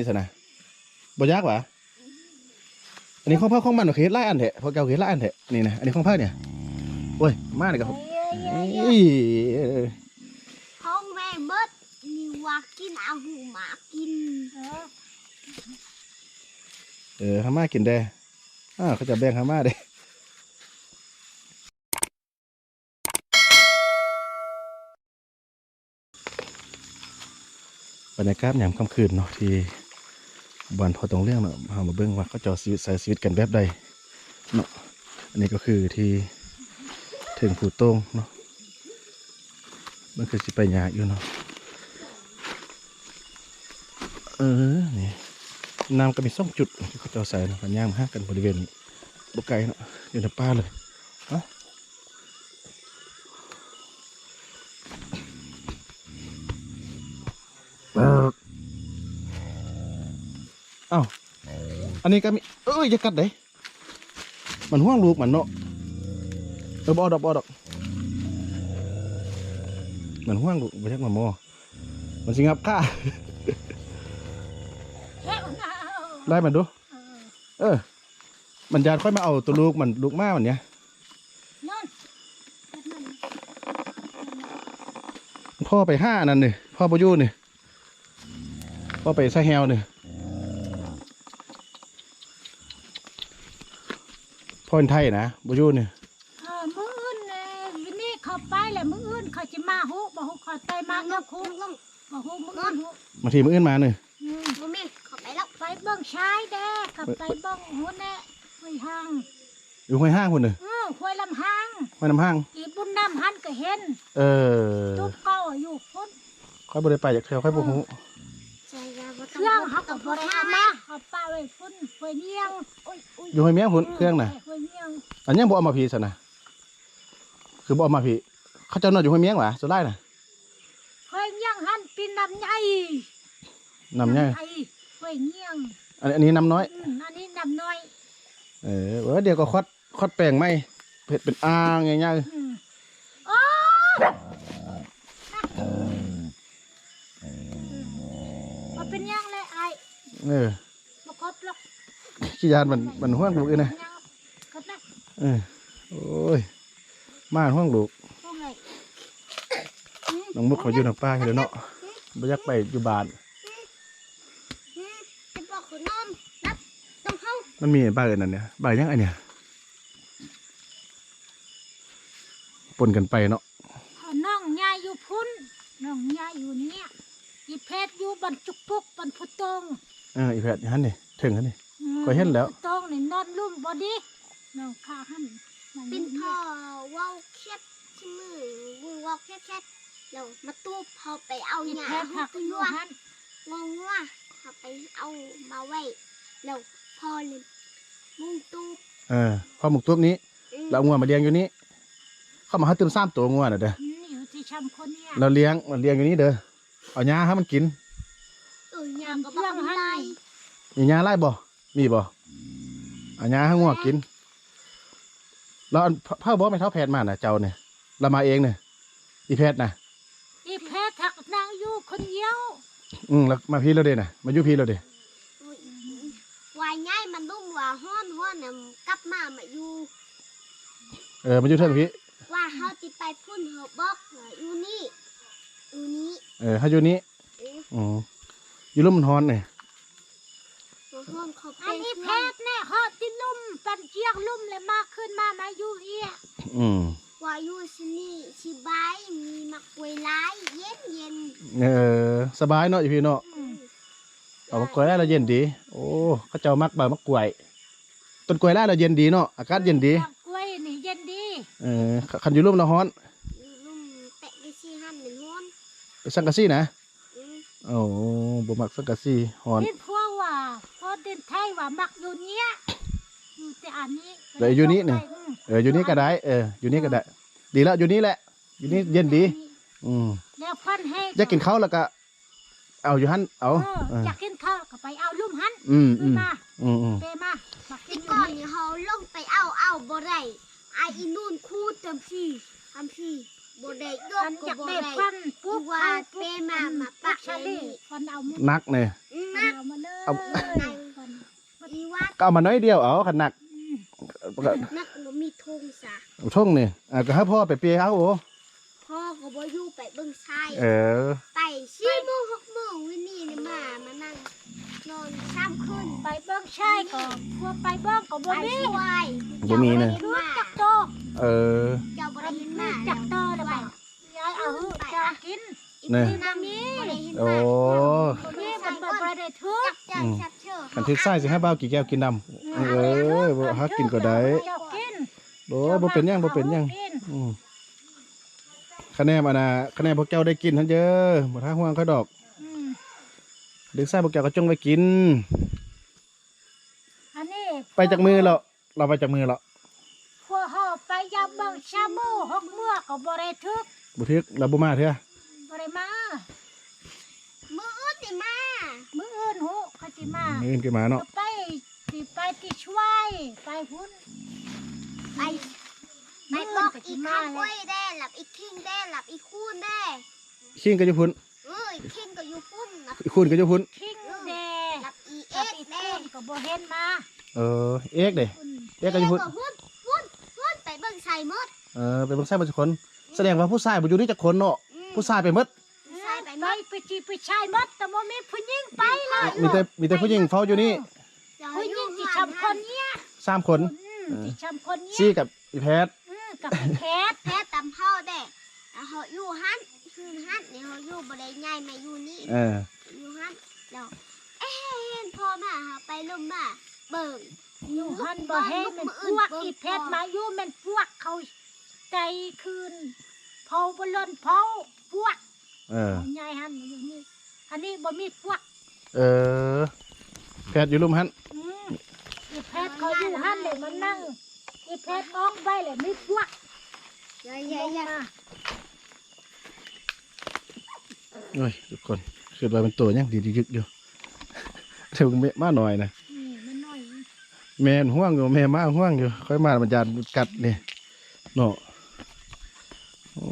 นี่สนะบ่ยากหวะอันนี้ของพ่อของมันเหรอเคไล่อันเถอะพอเก่าเคสไล่อันเถอะนี่นะอันนี้ของพ่อเนี่ยโอ้ยมาเลยครับอีห้องแม่เบิดนี่ว่ากินอาหูหมากินเออฮาม่ากินได้อ่าเขาจะแบ่งฮาม่าได้บรรยากาศยามค่ำคืนเนาะที่ บานพอตรงเรื่องเนาะเฮามาเบิ่งว่าเขาจาะชีวิตใช้ชีวิตกันแบบใดเนาะอันนี้ก็คือที่ถึงผู้โต้งเนาะมันคือสิไปยาอยู่เนาะเออนี่น้ำก็มีสองจุดที่เขาจะใส่เนาะกันย่างมาหากันบริเวณบุกไก่เนาะอยู่ในป่าเลยอ้า อันนี้ก็มีเอ้ยอย่ากัดเด้มันห่วงลูกมันเนาะเออบเอดอกบเอดอกมันห่วงลูกไม่ใช่มาโมอมันสิงับข้าแค่เอาไล่มันดูเออ มันยานค่อยมาเอาตัวลูกมันลูกม้ามันเนี้ยนอนพ่อไปห้านั่นนี่พ่อประยูนี่พ่อไปซะแฮวนี่ พ่อเป็นไทยนะประยูนี่เออมืออื่นเอ่อวันนี้เขาไปแหละมืออื่นเขาจะมาหุบ่หุเขาไปมามาก็ลงคุลงลงบ่หุมืออื่นหุมาทีมืออื่นมาหนึ่งอืมบ่แม่ขอไปแล้วไปเบิ่งชายแด้กับไปเบิ่งหัวแน่ห้วยหางอยู่ห้วยห้างคนหนึ่งเออห้วยลำหางห้วยน้ำห้าง อีบุญน้ำหันก็เห็นเออจุกเก้าอยู่พุ่นค่อยบริไปจากเที่ยวค่อยบุกหูใจยาบ่ เครื่องเขาก็ต้บ่ได้ได้เอามาเอาป้าไว้พุ่นห้วยเนียงอุ้ยอุ้ยอยู่ห้วยเมียงหุ่นเครื่องน่ะห้วยเนียงอันยังบ่เอามาพีสนะคือบ่เอามาพีเขาเจ้านอนอยู่ห้วยเมียงหวะสุดไล่น่ะห้วยเนียงหันปีนน้ำใหญ่นำเนี่ยไอ้ห้วยเนียงอันอันนี้นำน้อยอืมอันนี้น้ำน้อยเออเออเดี๋ยวก็ควัดควัดแปลงไหมเผ็ดเป็นอ่างง่ายอืมโอ้บ่เป็นหยังเลยไอ้ ๆ เออบ่ครบหรอกขี้ยานมันมันห่วงลูกเองนะยังครบนะเออโอ้ยมาห่วงลูกพวกไงน้องมุกเขาอยู่ทางป้าอยู่เนาะบ่อยากไปอยู่บ้านอืมไอ้บอกขอนอนนับต้องเฮามันมีบ้านอื่นนั่นเนี่ยบ้านยังไงเนี่ยปนกันไปเนาะเอาน้องยายอยู่พุ่นน้องยายอยู่เนี่ยอีเพชรอยู่บันจุกปุกบันพุตง เอออีแพทย์ฮันนี่ถึงฮันนี่อืมก็เห็นแล้วพุตงนี่นอนลุ่มบอดี้น้องข้าหันนั่นเป็นพ่อเว้าเครียดที่มือวูเว้าเครียดเครียดแล้วมาตู้พอไปเอาอีหญ้าเพชรหักตัอยู่วหันงงว่าเขาไปเอามาไว้แล้วพอเลยมุงตู้เออพ่อหมกตัวนี้อืมเราเอางัวมาเลี้ยงอยู่นี้เข้ามาให้เติมซ้ำตัวงัวน่ะเด้ออืมอยู่ที่ชำคนเนี่ยเราเลี้ยงมันเลี้ยงอยู่นี้เด้อเอาหญ้าให้มันกินเออยาม ก็บอกคนไล่มีหญ้าไล่บ่ มีบ่เอาหญ้าให้งัวกิน แล้วอันเผาบ่ไม่เท่าแพทย์มาน่ะเจ้าเนี่ยเรามาเองเนี่ยอีแพทย์น่ะ อีเพชรหักนางอยู่คนเดียว อืมแล้วมาพี่เราเด้น่ะ มาอยู่พี่เราเด้อุ๊ยวายง่ายมันลุ่มว่าห้อนห้อนน่ะกลับมามาอยู่ เออมาอยู่เทิงพี่ว่าเขาติไปพุ่นเขาบอกว่าอยู่นี่อยู่นี้เออถ้าอยู่นี้เอออืม อยู่ร่มมันฮ้อนเนี่ยว่าห้อนเขาอัเป็นนนี้เพเพื่อนชรเนี่ยฮอดที่ลุ่มปันเจียงลุ่มเลยมาขึ้นมามาอยู่เฮียอืมว่าอยู่ที่นี่สิบายมีมักกล้วยลายเย็นเย็นเออสบายเนาะอยู่พี่เนาะอืมเอามากล้วยได้แล้วเย็นดี โอ้เขาเจ้ามักบ่มากล้วยต้นกล้วยได้แล้วเย็นดีเนาะอากาศเย็นดีดอกกล้วยนี่เย็นดีเออคันอยู่ร่มแล้วฮ้อนอยู่ลุ่มแปะกิซี่หันเป็นห้อนไปสังกะสีนะอืมโอ้ บ่มักสังกะสีฮ้อนนี่พวกว่าพอเดินไทยว่ามักอยู่เนี้ยอยู่แต่อันนี้เดี๋ยวอยู่นี่นี่ อืมเอออยู่นี่ก็ได้เอออยู่นี่ก็ได้ ดีแล้วอยู่นี่แหละ อยู่นี่เย็นดี อืมแล้วพันให้อยากกินข้าวแล้วก็ เอาอยู่หั่นเอาเออเอออยากกินข้าวก็ไปเอาลุ่มหันอืมขึ้อืนมมาอืมอืมเปมามักกิแต่นอยู่ก่อนนี่นี่เขาลงไปเอาเอาบ่ได้ไอ้อีนู่นคู่เต็มที่ทำที่ บ่ได้ยอักนก็อยากบ่ได้ได้ฟันปุ๊บว่าเอาปุ๊บเปมามาปะชาลีเลยนี่ฟันเอามือนักเนี่ยอืมฟันะนเอามาเลยเอานายอีวัดก็เอามาน้อยเดียวเอาขันหนักก็นักบ่มีธงซะช่องนี่อะก็ให้พ่อไปเปียเอาโอ้พ่อก็บ่อยู่ไปเบิ่งชายเออไปสี่โมงหกโมงวินนี่นี่มามานั่งนอนซ้ำคืนไปเบิ้งชายก็พวกไปเบิ้งก็บ่ไปมีช่วยบ่มีเนอะรู้จักโต เออ เจ้าบ่ได้เห็นมาจักโตแล้วบ่ยายเอาหือจะกินอีเนี่ยกน้ำนี้บ่ได้เห็นโอ้มาบ่มีมันบ่บ่ได้ทุกจับใจชับเชื่อขันทึกไส้สิให้บ้าวกี่แก้วกินน้ำเออบ่หากินก็ได้เจ้ากินบ่บ่เป็นหยังบ่เป็นหยังกินอืมคะแนนมานะคะแนนพวกเจ้าได้กินทันเด้อบ่ท้าห่วงเขาดอกอืมเด็กไส้พวกเจ้าก็จงไว้กิน อันนี้ไปจากมือเราเราไปจากมือเราพวกเฮาไป ยามเบิ่งชาบูหกเมื่อก็บ่ได้ทุกบ่ทึกเราบ่มาเถอะบ่ได้มามืออื่นสิมามื้ออื่นหูเขาสิมามื้ออื่นก็มาเนาะก็ไปสิไปที่ช่วยไปพุ่นไปไปบอกอีกคำกล้วยแด้หลับอีกคิงแด้หลับอีกคูนแด้คิงก็อยู่พุ่นเอ้ยคิงก็อยู่พุ่นหลับอีกคุณก็อยู่พุ่นทิ้งแดหลับอีเอ็กับกอีแด้คุณก็บ่เห็นมาเออเอ็กเด้คุณเอ็กก็อยู่พุ่นพุ่นพุ่นพุ่นไปเบิ่งใส่มด เออไปเบิ่งไส้บ่จักคน แสดงว่าผู้ชายบ่อยู่นี่จักคนเนาะอืมผู้ชายไปหมดใส่ไปไปมดไปจีไปชายหมดแต่บ่มีผู้หญิงไปเลยมีแต่มีแต่ผู้หญิงเฝ้าอยู่นี่ผู้หญิงที่ชำคนเนี้ยสามคนอืมที่ชำคนเนี้ยซี่กับอีแพทอืมกับอีแคทแพ้ตำพ่อแด้แล้วเขาอยู่หันคืนหันนี่เขาอยู่บ่ได้ย้ายมาอยู่นี่ เออ อยู่หันแล้วเอ๊ะเห็นพ่อมาหาไปลมมาเบิ่งอยู่หันบ่เห็นมันพวกอีแพทมาอยู่มันพวกเขา ใจคืนเผาบ่ล้นเผาพวกเออ เอาใหญ่หันอยู่นี่อันนี้บ่มีพวกเออ แพทย์อยู่รุมหันอืมอีแพทเขาอยู่หันเลยมานั่งอีแพทอ้องไว้เลยมีพวกใหญ่ลใหญ่งใหญ่มาเอ้ยทุกคนคือว่าเป็นตัวยังดีดียึกอยู่เดี๋ยวแม่มาหน่อยนะนี่มันน้อยแม่นห่วงอยู่แม่มาห่วงอยู่ค่อยมามันจานกัดนี่เนาะโอ้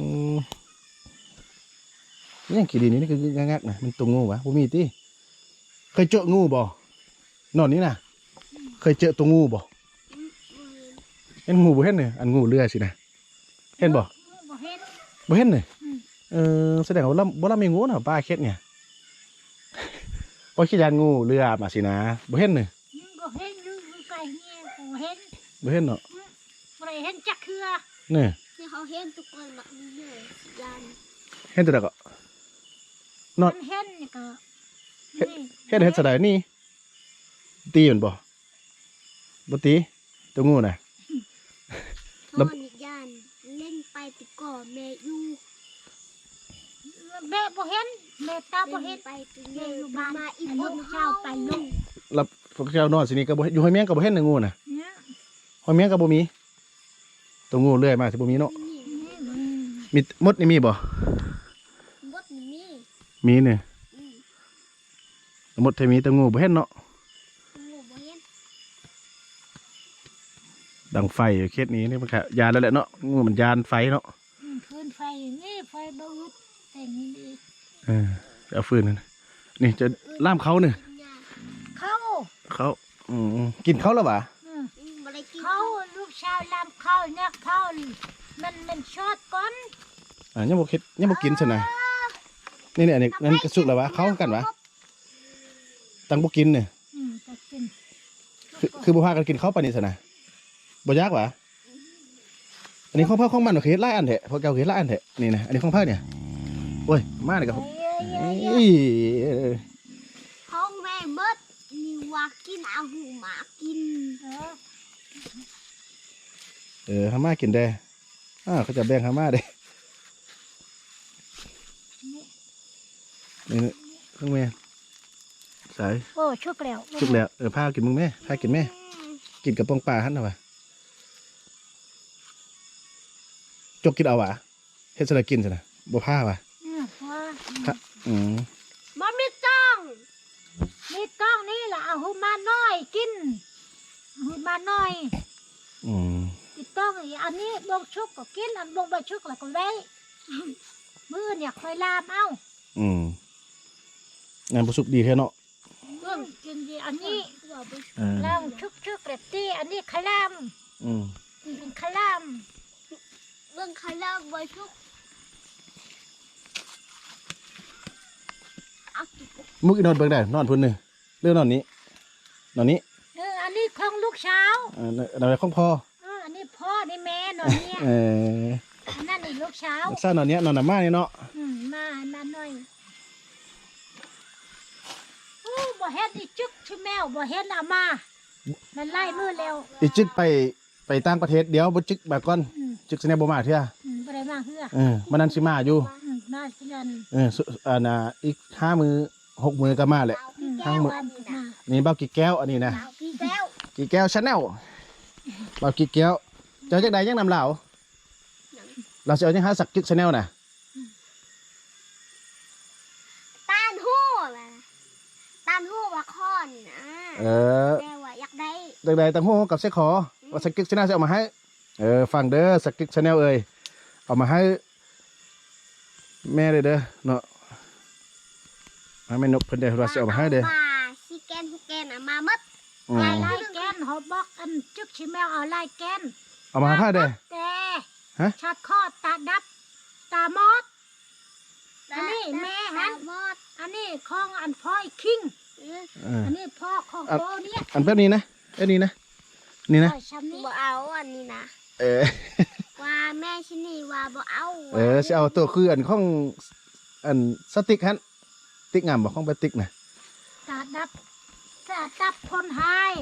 นี่ ยังกี่ดีนี่นี่คืองักๆนะมันตัวงูวะบ่มีติเคยเจองูบ่นอนนี่นะเคยเจอตัวงูบ่เห็นงูบ่เห็นเนี่ยอันงูเรือสินะเห็นบ่บ่เห็นบ่เห็นเนี่ยอืมเออแสดงว่าเราบ่เรามีงูนะป้าเค็ดเนี่ยบ่คิดยานงูเรือมาสินะบ่เห็นเนี่ยมึงบ่เห็นมึงมึงไปเนี่ยบ่เห็นบ่เห็นเนาะบ่ได้เห็นจักเทื่อเนี่ยที่เขาเห็นทุกคนแบบนี้เลยยันเห็นแต่ละก็ นอน มันเห็นนี่ก็เห็นนี่เห็นเห็นสะใดนี่ ตีมันบ่บ่ตีตัวงูน่ะพ่อนิยันเล่นไปติดก่อแม่อยู่แม่บ่เห็นแม่ตาบ่เห็นไปติดแม่อยู่บ้านมาอีกคนเจ้าไปลงแล้วพวกเจ้านอนสินี่ก็บ่เห็นอยู่ห้อยเมียงก็บ่เห็นนะงูน่ะเนี่ยห้อยเมียงก็บ่มีตัวงูเลื้อยมาสิบ่มีเนาะนี่นี่มันมีมดนี่มีบ่บดนี่ มีเนี่ยอืมมดไทมีตัวงูบ่เห็นเนาะงูบ่เห็นดังไฟอยู่เขตนี้นี่มันก็ยานแล้วแหละเนาะงูมันยานไฟเนาะอืมคืนไฟนี่ไฟบ่อึดแต่งดีเออเอาฟืนนั่นนี่จะล่ามเขาเนี่ยยาเขาเขาอืมกินเขาแล้ววะอืมอืมบ่ได้กินเขาลูกชาวลำเขาเนี่ยเขามันมันชอดก้นอ่ายังบ่เฮ็ดยังบ่กินซะนะ นี่เนี่ยอันนี้นั่นกระสุกแล้ววะเขากันวะตังบ่กินเนี่ยอืมก็กินคือคือบ่พากันกินข้าวปานนี้ซะนะบ่ยากวะอันนี้ของพ่อของมันเฮ็ดหลายอันแท้พอเก่าเฮ็ดหลายอันแท้นี่นะอันนี้ของพ่อเนี่ยโอ้ยมาเลยครับเอ้ยเอ้ยห้องแม่มดนี่ว่ากินเอาหูหมากินเออเออหามากินได้อ่าเขาจะแบ่งหามาเด้ นี่นี่ทั้งแม่สายโอ้ชุกแล้วจุกแล้วเออพากินมึงแม่พากินแม่กินกับปองปลาหั่นน่ะวะจกกินเอาวะเฮ็ดสละกินซะนะบ่พาวะอืมว่าอืมบ่มีต้องนี่ต้องนี่ล่ะเอาหูมาน้อยกินเอาหูมาน้อยอืมอีต้องอีอันนี้บงชุกก็กินอันบงใบชุกแล้วก็ไว้มือเนี่ยคอยลามเอาอืม งานบ่สุกดีแท้เนาะเอองกินดีอันนี้เออลองชุกชุกแบบที่อันนี้ขลามอืมเป็นขลามเรื่องเขาเลิกไว้ทุกเอากินมุกอีนอนเบิ่งได้นอนพุ่นนี่เรื่องนอนนี้นอนนี้เอออันนี้ของลูกเช้าวเออเอาไว้ของพ่อเอออันนี้พ่อนี่แม่นอนเนี่ยเอออันนั้นอีกลูกเช้าวซ่านอนเนี้ยนอนหนามานี่เนาะอืมมาอันนั้นหน่อยโอ้ บ่เห็นอีจึกชื่อแมวบ่เห็นเอามา มันไล่มือเร็วอีจึกไปไปต่างประเทศเดี๋ยวบ่จึกแบบก่อนอืมจึกสแนบ่มาเทื่ออืมบ่ได้มาเฮือเออมันนั้นสิมาอยู่อืมมาสิกันเออสุอ่าน่ะอีกห้ามือหกมือก็มาแหละเอาอืกี่มแก้ววัอันนนี้มานะนี่เบ้ากี่แก้วอันนี้นะเอากี่แก้วกี่แก้วชาแนลเบ้ากี่แก้วเจ้าจักใดยังนำเหล่าเราจะเอายังหาสักจึกชาแนลน่ะ เออแม่ว่าอยากได้จักใดตั้งโหกับเสขอว่าสักจึกชาแนลจะเอามาให้ เออฟังเด้อสักจึกชาแนลเอ้ยเอามาให้ แม่เลยเด้อเนาะให้แม่นกเพิ่นเด้อว่าสิเอามาให้เด้อ ว่าซีแกนฮูแกนอะมาหมดอืมไล่แกนเขาบอกอันจึกชิแมวเอาไล่แกนเอามาให้เด้อ แต่ฮะ ชัดคอตาดับ ตามอด อันนี้แม่หัน หมดอันนี้ของอันพ่อยคิงเออเอออันนี้พ่อของอะโตเนี่ยอันแบบนี้นะเอ้ยนี่นะนี่นะพ่อชำนี้บ่เอาอันนี้นะเออว่าแม่ชินี่ว่าบ่เอาเออสิเอาตัวคืออันของอันสติ๊กฮันติ๊กงามบ่ของไปติ๊กนะตาดับตาดับคนหาย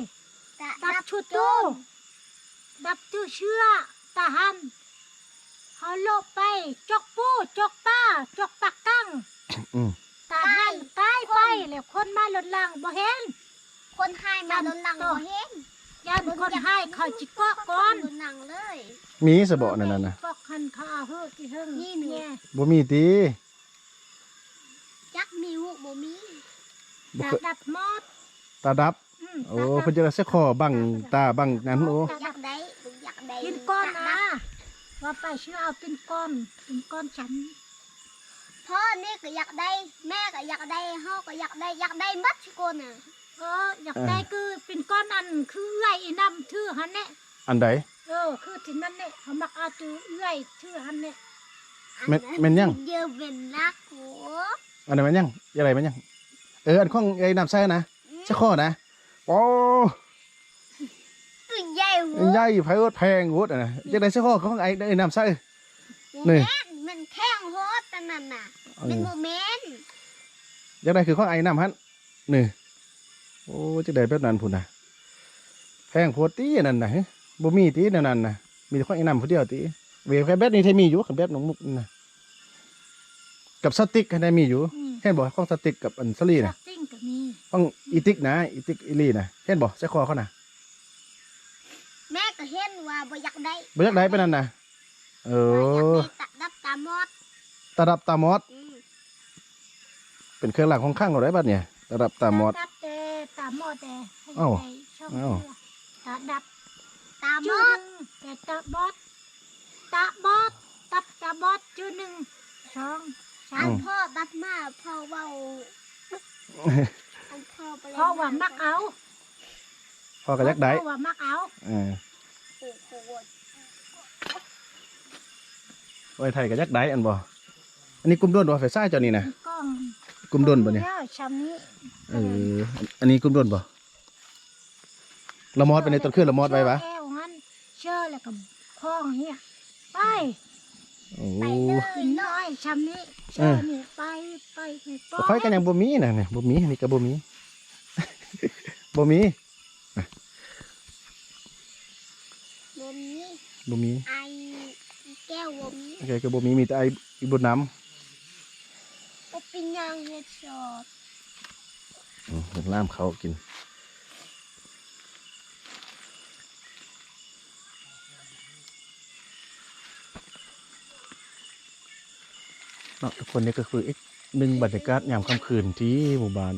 จะดับชุดตู้ดับตู้เชื่อตาหันเขาโลบไป จกปูจกป้า จกปักกั้งอืม ตาหันตายไปแล้วคนมาหลดลังบ่เห็น คนให้มาโดนหลังบ่เห็นยันคนให้เขาจิกเกาะก่อนโดนหลังเลยมีสะบ่นั่นน่ะนะก็คันเขาเอาเฮือกที่เฮิงนี่หนึ่งแง่บ่มีติจักมีหูบ่มีบ่ตาเคยดับมอดตาดับอืมโอ้ตาดับเพิ่นจะได้เสยคอบังตาบังนั้นโอ้อยากได้อยากได้กินก้อนนะว่าไปชื่อเอาเป็นก้อนเป็นก้อนฉัน พ่อนี่ก็อยากได้ แม่ก็อยากได้เฮาก็อยากได้อยากได้หมัดทุกคนน่ะเอออยากได้คือเป็นก้อนอันคือเอื้อยอีน้ำชื่อหันเนี่ยอันใดเออคือที่นั่นเนี่ยเขามักเอาตัวเอื้อยชื่อหันเนี่ยแม่นแม่นยังเยอะเป็นรักโหอันไหนมันยังยังไงมันยัง เอออันของไอ้น้ำใส่นะเสยคอนะโอ้ตัวใหญ่โหใหญ่ไผโอดแพงโวดอะนะจังได๋เสยคอของไอ้ไอ้น้ำใส่นี่แม่นมันแข้งโหด แต่นั่นน่ะเอเป็นอโมเมนต์จังได๋คือของไอ้น้ำหั่นนี่โอ้จังได๋แบบนั้นพุ่นน่ะแพงโพดติอันนั้นน่ะฮะบ่มีติแนวนั้นน่ะมีแต่ของไอ้น้ำผู้เดียวติเวฟแค่แบบนี้ที่มีอยู่คันแบบน้องมุกนี่น่ะกับสติ๊กให้ได้มีอยู่อืมเห็นบ่ของสติ๊กกับอันสลีน่ะซิ่งก็มีของอีติ๊กนะอีติ๊กอีลีน่ะเห็นบ่ใส่คอเขาน่ะแม่ก็เห็นว่าบ่อยากได้บ่อยากได้ปานนั้นน่ะเอว่าอยากอได้ตะดับตามอด ตาดับตามอดอืมเป็นเครื่องรางของข้างเราได้บัดเนี่ยตาดับตามอดดับแต่ตามอดแต่ให้เอ้าได้ช่องเอ้าเชื่อตาดับตามชื่ออหดนึ่งแต่ตาบอดตาบอดตับตาบอดชื่อหนึ่งสองสาอัมนพ่อตัดมาพ่อเว้าอันพ่อไปเพราะว่ามักเอาพอก็อยากได้เพราะว่ามักเอาเออโอ้โหไว้ไทยก็อยากได้อันบ่ อันนี้กลุ่มด้นบ่ไฟซ่าเจ้านี่นะกล้องกลุ่มด้นบ่เนี่ยแล้วชำนี้เอออันนี้กลุ่มด้นบ่ละมอดไปในต้นเครื่องละมอดไว้ปะเชื่อแอวงั้นเชื่อแล้วก็คล้องเฮียไปโอ้ไปเลยกินน้อยชำนี้เชื่อนี่ไปไปไปปบ่ค่อยกันยังบ่มีน่ะเนี่ยบ่มีอันนี้ก็บ่มีบ่มีบ่มีบ่มีไอแก้วบ่มีโอเคก็บ่มีมีแต่ไอ้อีบุญน้ำบ่เป็นหยังเฮ็ดชอบอืมเบิ่งล่ามเขากินเนาะทุกคนนี่ก็คืออีกหนึ่งบรรยากาศยามค่ำคืนที่หมู่บ้าน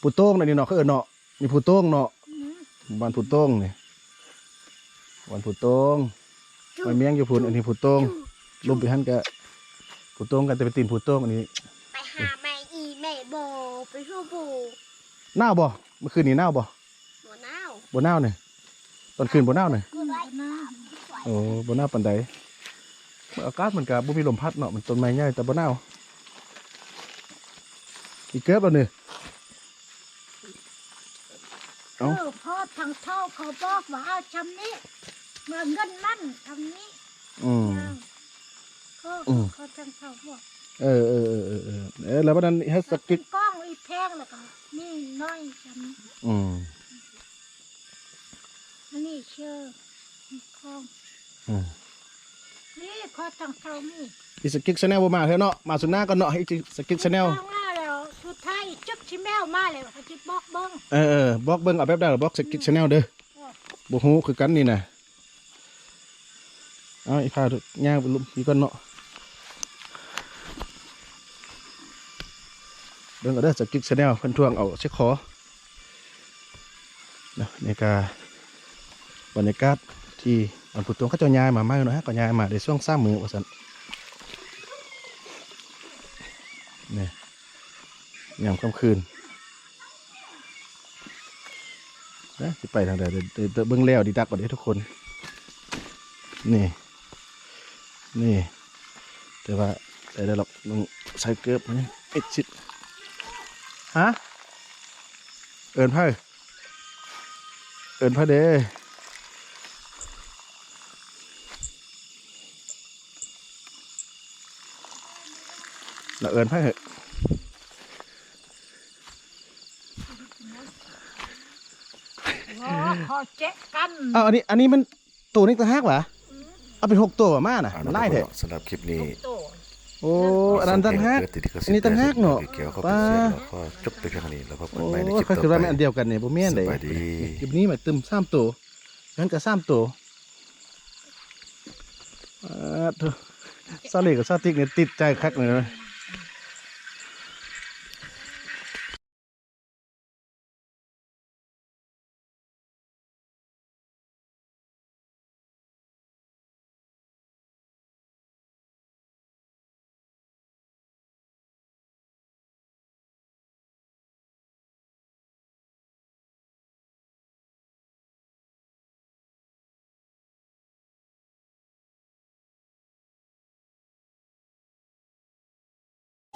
ผู้โต้งน่ะนี่เนาะเขาเอิ้นเนาะนี่ผู้โต้งเนาะอืมหมู่บ้านผู้โต้งนี่วันผู้โต้งไว้เมียงอยู่พุ่นอันนี้ผู้โต้งลมไปหั่นก็ ผู้โต้งกันแต่เป็นตีนผู้โต้งอันนี้ ไปหาแม่อีแม่โบไปชู้ปู่หนาวบ่เมื่อคืนนี้หนาวบ่หัวหน้าวบ่หนาวเนี่ยตอนคืนบ่หนาวเนี่ยขึ้นมาหน้าโอ้บ่หนาวปานใดอากาศมันก็บ่มีลมพัดเนาะมันต้นไม้ใหญ่แต่บ่หนาวอีกเกือบแล้วนี่เอเอ้าอพ่อทางเท่าเขาบอกว่าเอาชำนี้เมื่อเงินนั่นทำนี้อืมก็ อืม เขาทางเท่าบอกเออเออเออเออเออเออแล้ววันนั้นเฮ็ดสกิกกล้องอีแพงแล้วก็นี่น้อยชำนี้อืมอันนี้เชื่อมีกล้องอืมนี่ขอทางเท่านี่อีสกิกชาแนลบ่มาเถอะเนาะมาสุดหน้าก็เนาะให้สกิกชาแนลทางมาแล้วสุดท้ายจึกชิแมวมาเลยเขาจะบอกเบิ้งเออเออบล็อกเบิ่งเอาแบบได้หรอบล็อกสกิกชาแนลเด้อบ่ฮู้คือกันนี่น่ะเอาอีพาย่างไปลุมอีก่อนเนาะ เบิ่งเอาเด้อสกิกชาแนลเพิ่นทวงเอาเช็คขอนาะนี่ก็บรรยากาศที่อันผู้ตวงเขาเจ้าย้ายมาใหม่เนะฮะก็ย้ายมาได้ช่วง3มื้อว่าซั่นนี่ยามค่ำคืนนะสิไปทางใดเดี๋ยวเบิ้งแล้วดีดักก่อนเด้อทุกคน นี่ นี่ แต่ว่าได้ได้หรอกมึงใส่เกือบมันเอ็ดชิด ฮะ เอินไพ่เอินไพ่เด้แล้วเอินไพ่เหอะโอ้ขอเจ๊กันอ้าวอันนี้ อันนี้มันตัวนี้ต่างหากเหรอ เอาเป็นหกตัวมาน่ะ มันไล่เถอะสำหรับคลิปนี้โต โอ้อันนั้นต่างหากอันนี้ต่างหากเนาะเกี่ยวกับป้าเสียงแล้วก็จบไปแค่นี้แล้วพบกันโอ้ใหม่ในยคลิปเขาต่อคือไปว่าไม่อันเดียวกันเนี่ยบ่แม่นเด้สบายดีคลิปนี้มาตึมสามตัวงั้นก็สามตัวอ่าเถอะซาเล็กกับซาติกเนี่ยติดใจคักเลยนะ